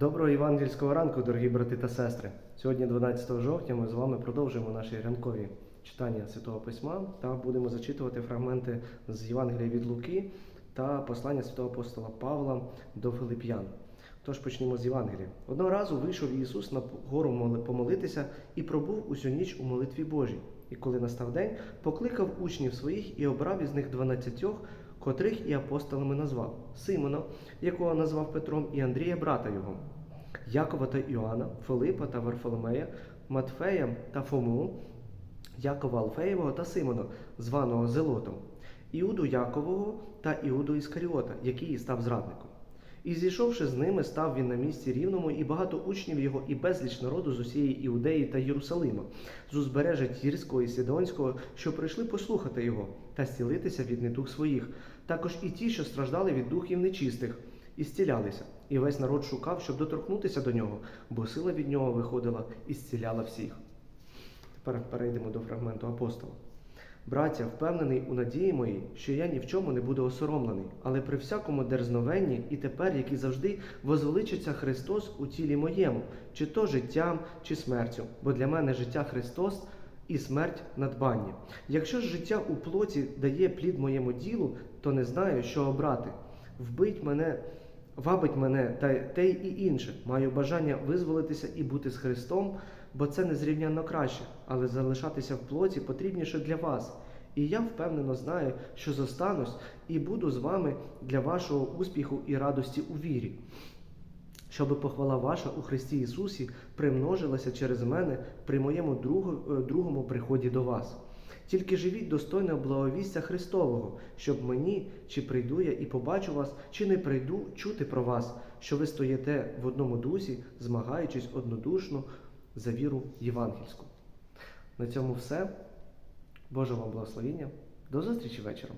Доброго євангельського ранку, дорогі брати та сестри. Сьогодні, 12 жовтня, ми з вами продовжуємо наші ранкові читання Святого Письма та будемо зачитувати фрагменти з Євангелія від Луки та послання святого апостола Павла до Филип'ян. Тож почнімо з Євангелія. Одного разу вийшов Ісус на гору помолитися і пробув усю ніч у молитві Божій. І коли настав день, покликав учнів своїх і обрав із них дванадцятьох, котрих і апостолами назвав Симона, якого назвав Петром, і Андрія, брата його, Якова та Іоанна, Филипа та Варфоломея, Матфея та Фому, Якова Алфеєвого та Симона, званого Зелотом, Іуду Якового та Іуду Іскаріота, який став зрадником. І зійшовши з ними, став він на місці рівному, і багато учнів його, і безліч народу з усієї Іудеї та Єрусалима, з узбережжя Тірського і Сідонського, що прийшли послухати його та зцілитися від недух своїх, також і ті, що страждали від духів нечистих, і зцілялися. І весь народ шукав, щоб доторкнутися до нього, бо сила від нього виходила і зціляла всіх. Тепер перейдемо до фрагменту апостола. Браття, впевнений у надії моїй, що я ні в чому не буду осоромлений, але при всякому дерзновенні і тепер, як і завжди, возвеличиться Христос у тілі моєму, чи то життям, чи смертю, бо для мене життя Христос і смерть надбання. Якщо ж життя у плоті дає плід моєму ділу, то не знаю, що обрати. Вбить мене, вабить мене та те й інше. Маю бажання визволитися і бути з Христом, бо це незрівнянно краще, але залишатися в плоті потрібніше для вас. І я впевнено знаю, що зостанусь і буду з вами для вашого успіху і радості у вірі, щоби похвала ваша у Христі Ісусі примножилася через мене при моєму е, другому приході до вас. Тільки живіть достойно благовістя Христового, щоб мені, чи прийду я і побачу вас, чи не прийду чути про вас, що ви стоїте в одному дусі, змагаючись однодушно за віру євангельську. На цьому все. Боже вам благословіння. До зустрічі вечором.